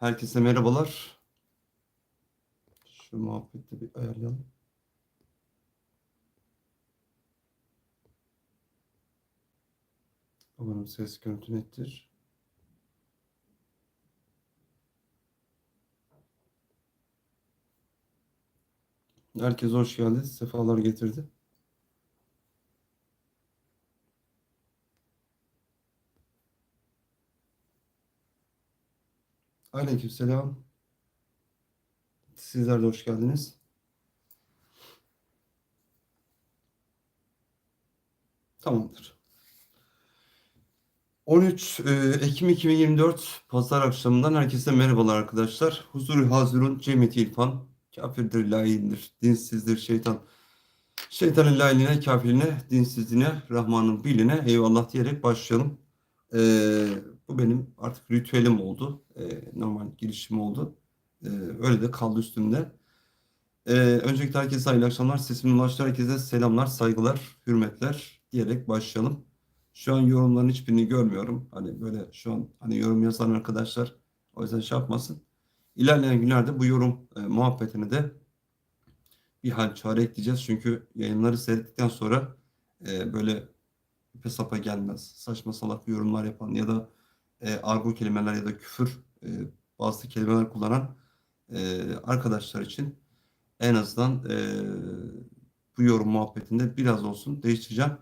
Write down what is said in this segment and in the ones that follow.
Herkese merhabalar. Şu muhabbeti bir ayarlayalım. Umarım ses görüntü nettir. Herkese hoş geldi. Sefalar getirdi. Aleykümselam. Sizler de hoş geldiniz. Tamamdır. 13 e, Ekim 2024 Pazar akşamından herkese merhabalar arkadaşlar. Huzur hazırun cemiyeti İrfan. Kafirdir, laindir, dinsizdir şeytan. Şeytanın lailine, kafirine, dinsizliğine, Rahman'ın biline eyvallah diyerek başlayalım. Ee, bu benim artık ritüelim oldu. Ee, normal girişim oldu. Ee, öyle de kaldı üstünde. Ee, öncelikle herkese hayırlı akşamlar. Sesimin ulaştı herkese selamlar, saygılar, hürmetler diyerek başlayalım. Şu an yorumların hiçbirini görmüyorum. Hani böyle şu an hani yorum yazan arkadaşlar o yüzden şey yapmasın. İlerleyen günlerde bu yorum e, muhabbetini de bir hal çare ekleyeceğiz. Çünkü yayınları seyrettikten sonra e, böyle ipe sapa gelmez. Saçma salak yorumlar yapan ya da e, argo kelimeler ya da küfür e, bazı kelimeler kullanan e, arkadaşlar için en azından e, bu yorum muhabbetinde biraz olsun değiştireceğim.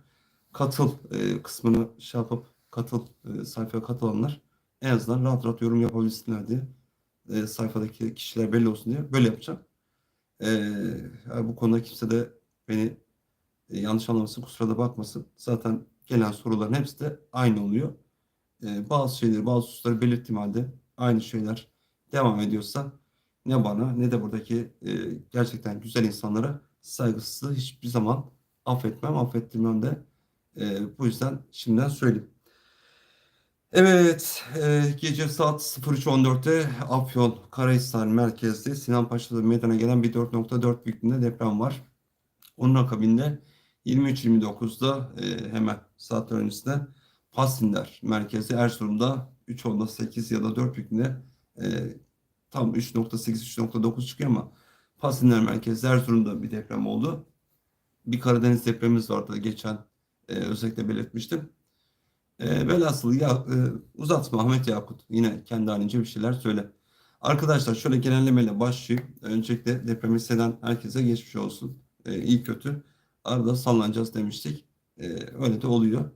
Katıl e, kısmını şey yapıp katıl e, sayfaya katılanlar en azından rahat rahat yorum yapabilsinler diye e, sayfadaki kişiler belli olsun diye böyle yapacağım. E, yani bu konuda kimse de beni e, yanlış anlamasın, kusura da bakmasın. Zaten gelen soruların hepsi de aynı oluyor. E, bazı şeyleri, bazı hususları belirttiğim halde aynı şeyler devam ediyorsa ne bana ne de buradaki e, gerçekten güzel insanlara saygısızlığı hiçbir zaman affetmem, affettirmem de. E, bu yüzden şimdiden söyleyeyim. Evet, e, gece saat 03.14'te Afyon, Karahisar merkezli Sinan Paşa'da meydana gelen bir 4.4 büyüklüğünde deprem var. Onun akabinde 23.29'da e, hemen saatler öncesinde Pasinler merkezi Erzurum'da 3.8 ya da 4 büyüklüğünde e, tam 3.8-3.9 çıkıyor ama Pasinler merkezi Erzurum'da bir deprem oldu. Bir Karadeniz depremimiz vardı geçen e, özellikle belirtmiştim. E, velhasıl ya, e, uzatma Ahmet Yakut yine kendi halince bir şeyler söyle. Arkadaşlar şöyle genellemeyle başlayayım. Öncelikle depremi hisseden herkese geçmiş olsun. E, iyi kötü. Arada sallanacağız demiştik. E, öyle de oluyor.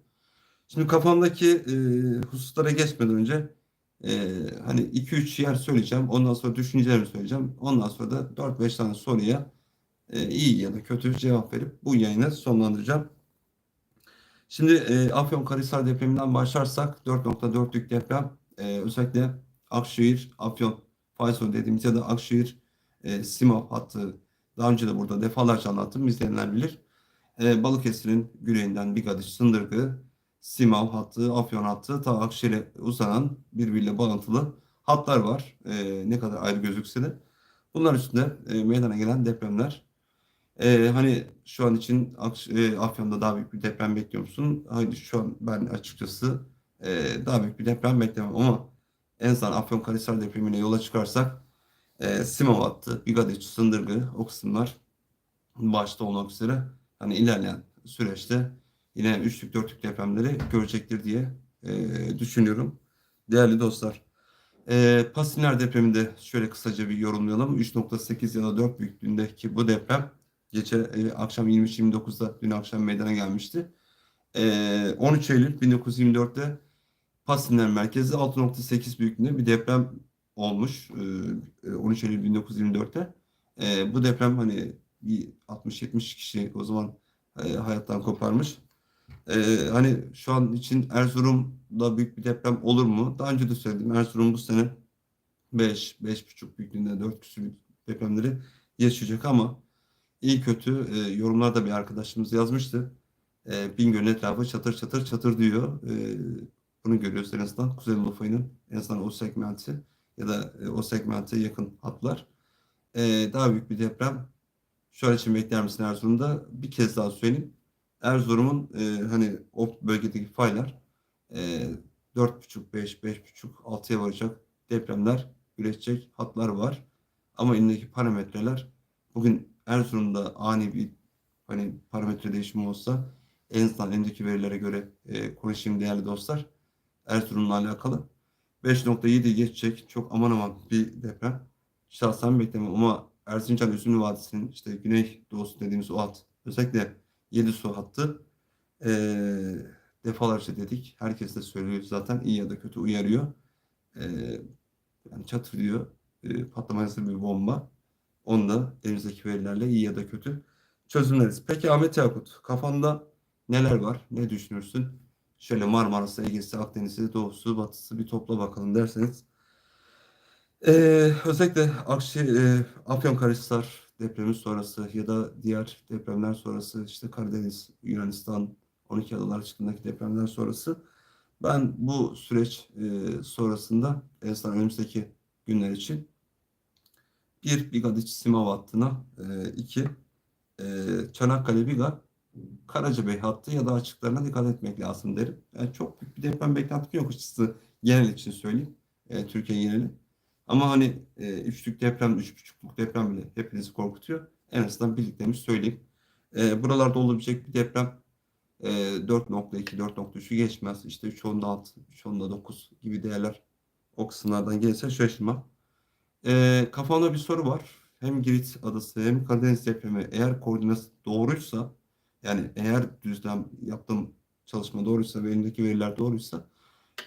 Şimdi kafamdaki e, hususlara geçmeden önce e, hani 2-3 yer söyleyeceğim. Ondan sonra düşüncelerimi söyleyeceğim. Ondan sonra da 4-5 tane soruya e, iyi ya da kötü cevap verip bu yayını sonlandıracağım. Şimdi e, Afyonkarahisar depreminden başlarsak 4.4'lük deprem e, özellikle Akşehir, Afyon, Faysal dediğimiz ya da Akşehir, e, Simaf hattı daha önce de burada defalarca anlattım izleyenler bilir. E, Balıkesir'in güneyinden Bigadiş, Sındırgı, Simav hattı, Afyon hattı ta Akşehir'e uzanan birbiriyle bağlantılı hatlar var. E, ne kadar ayrı gözükse de. Bunlar üstünde e, meydana gelen depremler. E, hani şu an için e, Afyon'da daha büyük bir deprem bekliyor musun? Hayır şu an ben açıkçası e, daha büyük bir deprem beklemem ama en azından Afyonkarahisar depremine yola çıkarsak e, Simav hattı, Bigadiç, Sındırgı o kısımlar başta olmak üzere hani ilerleyen süreçte yine üçlük dörtlük depremleri görecektir diye e, düşünüyorum. Değerli dostlar. E, Pasinler depreminde şöyle kısaca bir yorumlayalım. 3.8 ya da 4 büyüklüğündeki bu deprem gece e, akşam 23-29'da dün akşam meydana gelmişti. E, 13 Eylül 1924'te Pasinler merkezde 6.8 büyüklüğünde bir deprem olmuş. E, 13 Eylül 1924'te. E, bu deprem hani bir 60-70 kişi o zaman e, hayattan koparmış. E, hani şu an için Erzurum'da büyük bir deprem olur mu? Daha önce de söyledim. Erzurum bu sene 5, 5,5 büyüklüğünde 4 küsur depremleri yaşayacak ama iyi kötü e, yorumlarda bir arkadaşımız yazmıştı. E, Bingöl'ün etrafı çatır çatır çatır diyor. E, bunu görüyoruz en azından. Kuzey Lufay'ın en azından o segmenti ya da e, o segmente yakın hatlar. E, daha büyük bir deprem şu an için bekler misin Erzurum'da? Bir kez daha söyleyeyim. Erzurum'un e, hani o bölgedeki faylar e, 4.5, 5, 5.5, 6'ya varacak depremler üretecek hatlar var. Ama elindeki parametreler bugün Erzurum'da ani bir hani parametre değişimi olsa en azından elindeki verilere göre e, konuşayım değerli dostlar. Erzurum'la alakalı. 5.7 geçecek çok aman aman bir deprem. Şahsen beklemem ama Erzincan Üzümlü Vadisi'nin işte güney doğusu dediğimiz o hat özellikle 7 su hattı e, defalarca dedik. Herkes de söylüyor zaten iyi ya da kötü uyarıyor. E, yani çatır. E, patlamaya hazır bir bomba. Onu da elimizdeki verilerle iyi ya da kötü çözümleriz. Peki Ahmet Yakut kafanda neler var? Ne düşünürsün? Şöyle Marmara'sı, Ege'si, Akdeniz'i, Doğusu, Batısı bir topla bakalım derseniz. Ee, özellikle Akşi, e, Afyonkarahisar depremi sonrası ya da diğer depremler sonrası işte Karadeniz, Yunanistan, 12 adalar çıkındaki depremler sonrası ben bu süreç e, sonrasında en azından önümüzdeki günler için bir Bigadiç Simav hattına e, iki e, Çanakkale Biga Karacabey hattı ya da açıklarına dikkat etmek lazım derim. Yani çok büyük bir deprem beklentim yok açıkçası genel için söyleyeyim. E, Türkiye geneli. Ama hani e, üçlük deprem, üç buçukluk deprem bile hepinizi korkutuyor. En azından bildiklerimi söyleyeyim. E, buralarda olabilecek bir deprem e, 4.2, 4.3'ü geçmez. İşte 3.6, 3.9 gibi değerler o kısımlardan gelirse şaşırmam. E, kafamda bir soru var. Hem Girit adası hem Karadeniz depremi eğer koordinat doğruysa yani eğer düzlem yaptığım çalışma doğruysa ve elimdeki veriler doğruysa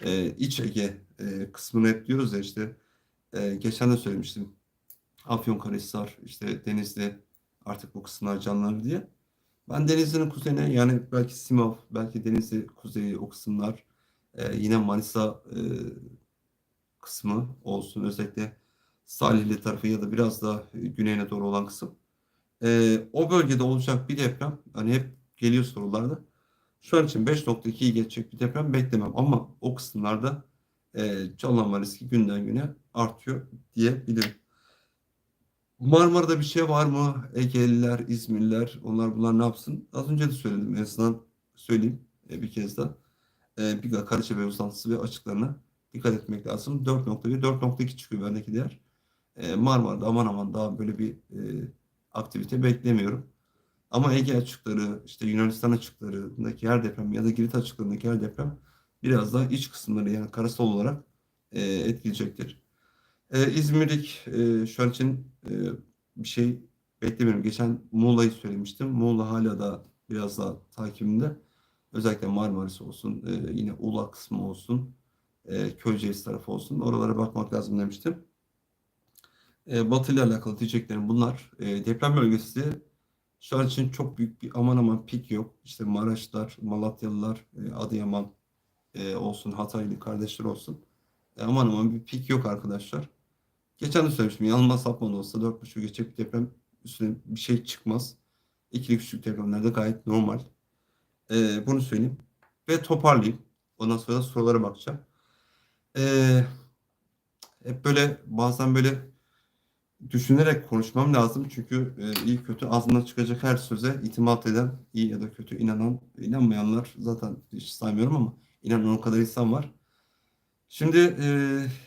e, İç Ege e, kısmını hep diyoruz ya işte e, geçen de söylemiştim. Afyonkarahisar, işte Denizli artık bu kısımlar canlanır diye. Ben Denizli'nin kuzeyine yani belki Simav, belki Denizli kuzeyi o kısımlar e, yine Manisa e, kısmı olsun özellikle Salihli tarafı ya da biraz daha güneyine doğru olan kısım. E, o bölgede olacak bir deprem hani hep geliyor sorularda. Şu an için 5.2'yi geçecek bir deprem beklemem ama o kısımlarda e, canlanma riski günden güne artıyor diyebilirim. Marmara'da bir şey var mı? Egeliler, İzmirliler, onlar bunlar ne yapsın? Az önce de söyledim. En azından söyleyeyim e, bir kez daha. E, Biga Karaçebe uzantısı ve açıklarına dikkat etmek lazım. 4.1, 4.2 çıkıyor bendeki değer. E, Marmara'da aman aman daha böyle bir e, aktivite beklemiyorum. Ama Ege açıkları, işte Yunanistan açıklarındaki her deprem ya da Girit açıklarındaki her deprem biraz daha iç kısımları yani karasal olarak e, etkileyecektir. E, İzmir'lik e, şu an için e, bir şey beklemiyorum. Geçen Muğla'yı söylemiştim. Muğla hala da biraz daha takibimde. Özellikle Marmaris olsun, e, yine Ula kısmı olsun, e, Köyceğiz tarafı olsun. Oralara bakmak lazım demiştim. E, Batı ile alakalı diyeceklerim bunlar. E, deprem bölgesi şu an için çok büyük bir aman aman pik yok. İşte Maraşlar, Malatyalılar, e, Adıyaman e, olsun, Hataylı kardeşler olsun. E, aman aman bir pik yok arkadaşlar. Geçen de söylemiştim. Yanılmaz sapmadı olsa 4.5 geçecek bir deprem üstüne bir şey çıkmaz. İkili küçük depremlerde gayet normal. E, bunu söyleyeyim. Ve toparlayayım. Ondan sonra da sorulara bakacağım. E, hep böyle bazen böyle düşünerek konuşmam lazım. Çünkü e, iyi kötü ağzından çıkacak her söze itimat eden, iyi ya da kötü inanan, inanmayanlar zaten hiç saymıyorum ama inanan o kadar insan var. Şimdi e,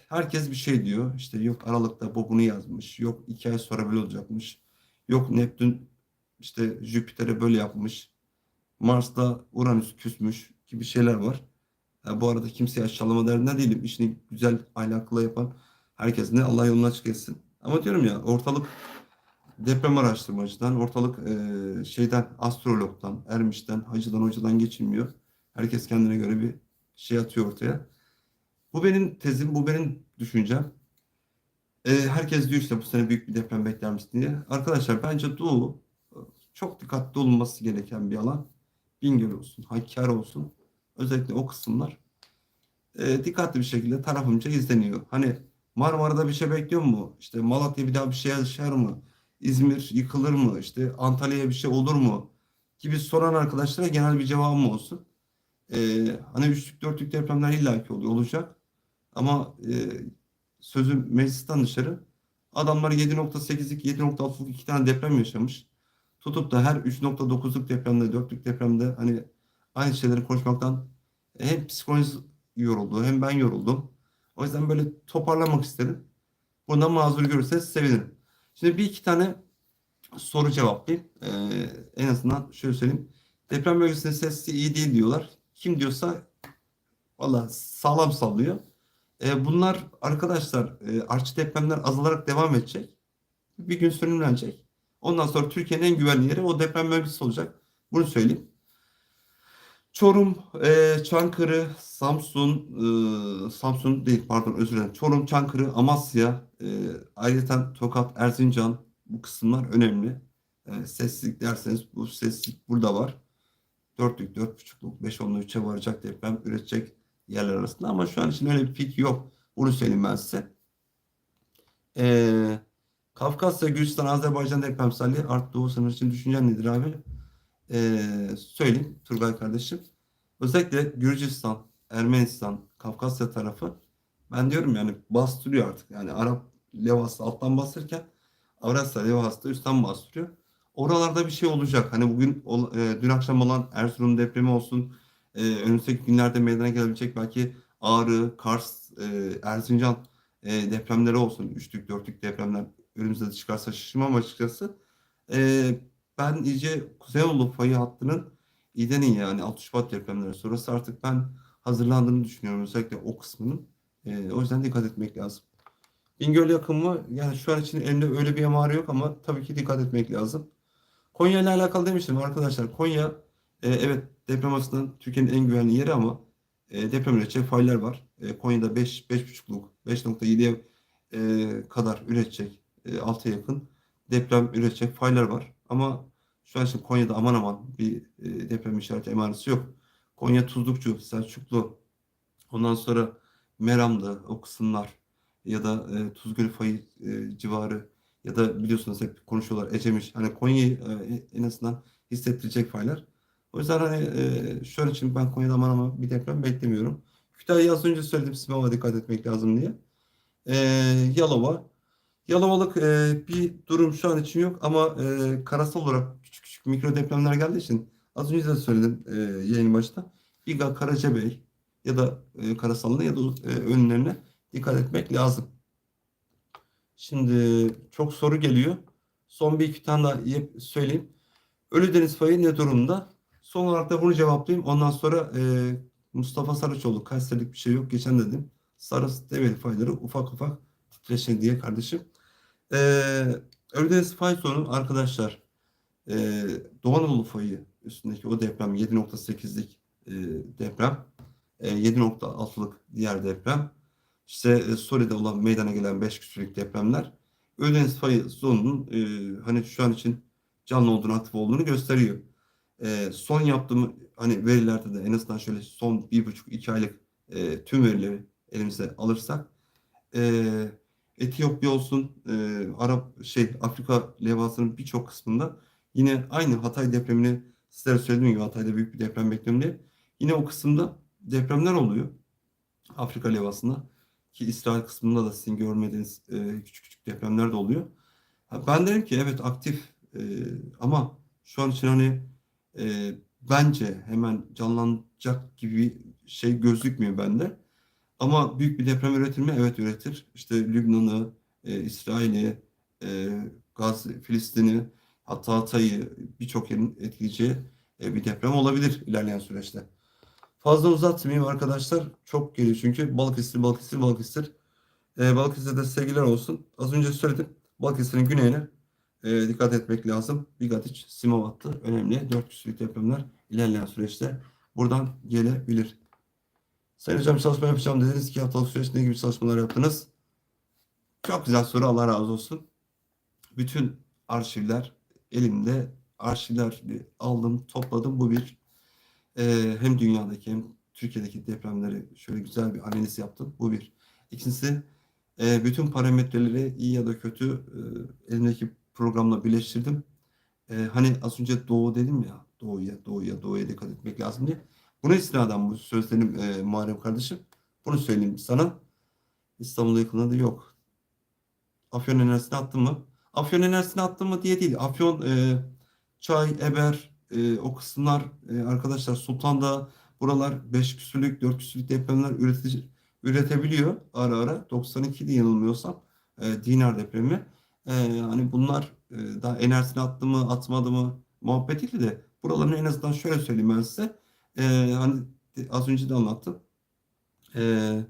herkes bir şey diyor. İşte yok Aralık'ta bu bunu yazmış. Yok iki ay sonra böyle olacakmış. Yok Neptün işte Jüpiter'e böyle yapmış. Mars'ta Uranüs küsmüş gibi şeyler var. Ya bu arada kimseye aşağılama derdinde değilim. İşini güzel ahlaklı yapan herkes ne Allah yolunu açık etsin. Ama diyorum ya ortalık deprem araştırmacıdan, ortalık e, şeyden, astrologdan, ermişten, hacıdan, hocadan geçilmiyor. Herkes kendine göre bir şey atıyor ortaya. Bu benim tezim, bu benim düşüncem. E, herkes diyor işte bu sene büyük bir deprem bekler diye. Arkadaşlar bence Doğu e, çok dikkatli olunması gereken bir alan. Bingöl olsun, Hakkari olsun. Özellikle o kısımlar e, dikkatli bir şekilde tarafımca izleniyor. Hani Marmara'da bir şey bekliyor mu? İşte Malatya bir daha bir şey yaşar mı? İzmir yıkılır mı? İşte Antalya'ya bir şey olur mu? Gibi soran arkadaşlara genel bir cevabım olsun. Ee, hani üçlük dörtlük depremler illaki oluyor, olacak. Ama e, sözüm meclisten dışarı. Adamlar 7.8'lik, 7.6'lık iki tane deprem yaşamış. Tutup da her 3.9'luk depremde, 4'lük depremde hani aynı şeyleri konuşmaktan hem psikolojisi yoruldu hem ben yoruldum. O yüzden böyle toparlamak istedim. Bundan mazur görürseniz sevinirim. Şimdi bir iki tane soru cevaplayayım. Ee, en azından şöyle söyleyeyim. Deprem bölgesinin sesi iyi değil diyorlar. Kim diyorsa valla sağlam sallıyor. Ee, bunlar arkadaşlar e, artçı depremler azalarak devam edecek. Bir gün sönümlenecek. Ondan sonra Türkiye'nin en güvenli yeri o deprem bölgesi olacak. Bunu söyleyeyim. Çorum, e, Çankırı, Samsun, e, Samsun değil pardon özür dilerim. Çorum, Çankırı, Amasya, e, ayrıca Tokat, Erzincan bu kısımlar önemli. E, sessizlik derseniz bu sessizlik burada var. Dörtlük, dört buçukluk, beş onlu üçe varacak deprem üretecek yerler arasında ama şu an için öyle bir pik yok. Bunu söyleyeyim ben size. E, Kafkasya, Gürcistan, Azerbaycan depremselliği Art Doğu sınır için düşüncen nedir abi? Ee, söyleyeyim Turgay kardeşim. Özellikle Gürcistan, Ermenistan, Kafkasya tarafı ben diyorum yani bastırıyor artık. Yani Arap levhası alttan bastırırken Avrasya levhası üstten bastırıyor. Oralarda bir şey olacak. Hani bugün e, dün akşam olan Erzurum depremi olsun. e, önümüzdeki günlerde meydana gelebilecek belki Ağrı, Kars, e, Erzincan e, depremleri olsun. Üçlük, dörtlük depremler önümüzde de çıkarsa şaşırmam açıkçası. E, ben iyice Kuzey Anadolu fayı hattının İDE'nin yani 6 Şubat depremleri sonrası artık ben hazırlandığını düşünüyorum. Özellikle o kısmının. E, o yüzden dikkat etmek lazım. Bingöl yakın mı? Yani şu an için elimde öyle bir emare yok ama tabii ki dikkat etmek lazım. Konya ile alakalı demiştim arkadaşlar. Konya e, evet deprem açısından Türkiye'nin en güvenli yeri ama e, deprem üretecek faylar var. E, Konya'da 5 5.5'luk 5.7'ye e, kadar üretecek e, 6'ya yakın deprem üretecek faylar var. Ama şu an için Konya'da aman aman bir e, deprem işareti emaresi yok. Konya Tuzlukçu, Selçuklu, ondan sonra Meram'da o kısımlar ya da e, Tuzgölü fayı e, civarı ya da biliyorsunuz hep konuşuyorlar Ecemiş. Hani Konya'yı e, en azından hissettirecek faylar. O yüzden hani e, an için ben Konya'da aman aman bir deprem beklemiyorum. Kütahya'yı az önce söyledim Simav'a dikkat etmek lazım diye. E, Yalova. Yalovalık e, bir durum şu an için yok ama e, karasal olarak küçük küçük mikro depremler geldiği için az önce de söyledim e, yayın başta. Biga, Karacabey ya da e, karasalına ya da önlerine dikkat etmek lazım. Şimdi çok soru geliyor. Son bir iki tane daha söyleyeyim. Ölüdeniz fayı ne durumda? Son olarak da bunu cevaplayayım. Ondan sonra e, Mustafa Sarıçoğlu Kayserilik bir şey yok. Geçen dedim. Sarı develi fayları ufak ufak titreşin diye kardeşim. E, Ölüdeniz fay sonu arkadaşlar e, Doğu Anadolu fayı üstündeki o deprem 7.8'lik e, deprem e, 7.6'lık diğer deprem işte e, Suriye'de olan meydana gelen 5 küsürlük depremler Ölüdeniz fayı zonunun e, hani şu an için canlı olduğunu, aktif olduğunu gösteriyor. E, son yaptığım hani verilerde de en azından şöyle son bir buçuk iki aylık e, tüm verileri elimize alırsak e, Etiyopya olsun, e, Arap şey Afrika levhasının birçok kısmında yine aynı Hatay depremini sizlere söylediğim gibi Hatay'da büyük bir deprem bekliyorum diye. Yine o kısımda depremler oluyor. Afrika levhasında ki İsrail kısmında da sizin görmediğiniz e, küçük küçük depremler de oluyor. Ben derim ki evet aktif e, ama şu an için hani e, bence hemen canlanacak gibi şey gözükmüyor bende. Ama büyük bir deprem üretir mi? Evet üretir. İşte Lübnan'ı, e, İsrail'i, e, Gazze, Filistin'i, hatta Hatay'ı birçok yerin etkileyeceği e, bir deprem olabilir ilerleyen süreçte. Fazla uzatmayayım arkadaşlar. Çok geliyor çünkü Balıkesir, Balıkesir, Balıkesir. E, Balıkesir'de sevgiler olsun. Az önce söyledim. Balıkesir'in güneyine e, dikkat etmek lazım. Bigadiç, Simov önemli. 4 küsürlük depremler ilerleyen süreçte buradan gelebilir. Sayın hocam çalışma yapacağım dediniz ki haftalık süreç ne gibi çalışmalar yaptınız? Çok güzel soru Allah razı olsun. Bütün arşivler elimde. Arşivler aldım, topladım. Bu bir e, hem dünyadaki hem Türkiye'deki depremleri şöyle güzel bir analiz yaptım. Bu bir. İkincisi e, bütün parametreleri iyi ya da kötü e, elimdeki programla birleştirdim. E, hani az önce doğu dedim ya, doğuya, doğuya, doğuya dikkat etmek lazım diye. Buna istinaden bu sözlerim e, Muharrem kardeşim. Bunu söyleyeyim sana. İstanbul'da yakında da yok. Afyon enerjisini attın mı? Afyon enerjisini attın mı diye değil. Afyon, e, Çay, Eber, e, o kısımlar e, arkadaşlar Sultan'da buralar 5 küsürlük, 4 küsürlük depremler üretici, üretebiliyor ara ara. 92'de yanılmıyorsam e, dinar depremi. E, hani bunlar e, daha enerjisini attı mı atmadı mı muhabbet değil de buraların en azından şöyle söyleyeyim ben size. E, hani az önce de anlattım. E,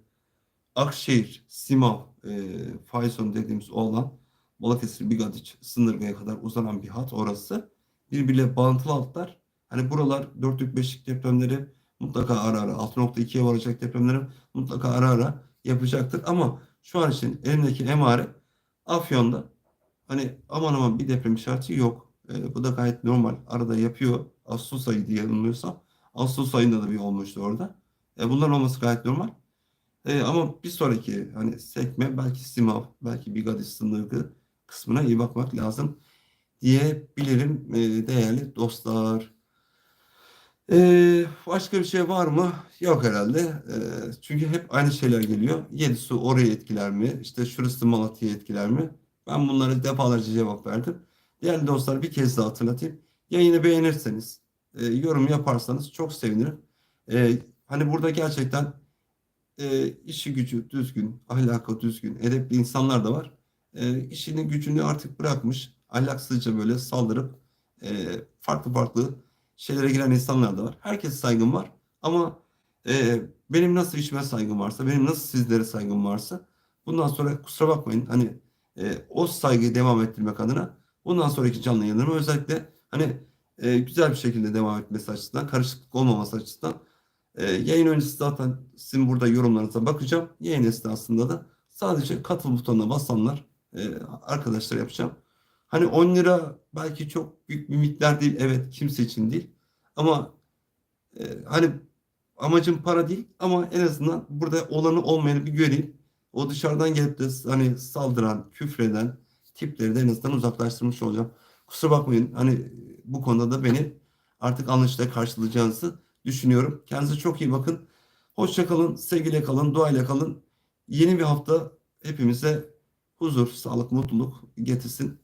Akşehir, Simav, e, Fayson dediğimiz o alan Balıkesir, Bigadiç sınırgaya kadar uzanan bir hat orası. Birbiriyle bağıntılı hatlar. Hani buralar dörtlük beşlik depremleri mutlaka ara ara 6.2'ye varacak depremleri mutlaka ara ara yapacaktır. Ama şu an için elimdeki emare Afyon'da hani aman aman bir deprem işareti yok. E, bu da gayet normal. Arada yapıyor. Ağustos ayı diye yanılmıyorsam. Ağustos ayında da bir olmuştu orada. E, bunların olması gayet normal. E, ama bir sonraki hani sekme belki Simav, belki Bigadiş sınırı kısmına iyi bakmak lazım diyebilirim e, değerli dostlar. E, başka bir şey var mı? Yok herhalde. E, çünkü hep aynı şeyler geliyor. Yedisu orayı etkiler mi? İşte şurası Malatya'yı etkiler mi? Ben bunlara defalarca cevap verdim. Değerli dostlar bir kez daha hatırlatayım. Yayını beğenirseniz, e, yorum yaparsanız çok sevinirim. E, hani burada gerçekten e, işi gücü düzgün, ahlakı düzgün, edepli insanlar da var. E, işini gücünü artık bırakmış, ahlaksızca böyle saldırıp e, farklı farklı şeylere giren insanlar da var. Herkese saygım var ama e, benim nasıl işime saygım varsa, benim nasıl sizlere saygım varsa bundan sonra kusura bakmayın hani e, o saygıyı devam ettirmek adına bundan sonraki canlı yayınlarıma özellikle hani e, güzel bir şekilde devam etmesi açısından, karışıklık olmaması açısından e, yayın öncesi zaten sizin burada yorumlarınıza bakacağım. Yayın esnasında da sadece katıl butonuna basanlar e, arkadaşlar yapacağım. Hani 10 lira belki çok büyük bir miktar değil. Evet kimse için değil. Ama e, hani amacım para değil ama en azından burada olanı olmayanı bir göreyim. O dışarıdan gelip de hani saldıran, küfreden tipleri de en azından uzaklaştırmış olacağım. Kusura bakmayın hani bu konuda da beni artık anlayışla karşılayacağınızı düşünüyorum. Kendinize çok iyi bakın. Hoşça kalın, sevgiyle kalın, duayla kalın. Yeni bir hafta hepimize huzur, sağlık, mutluluk getirsin.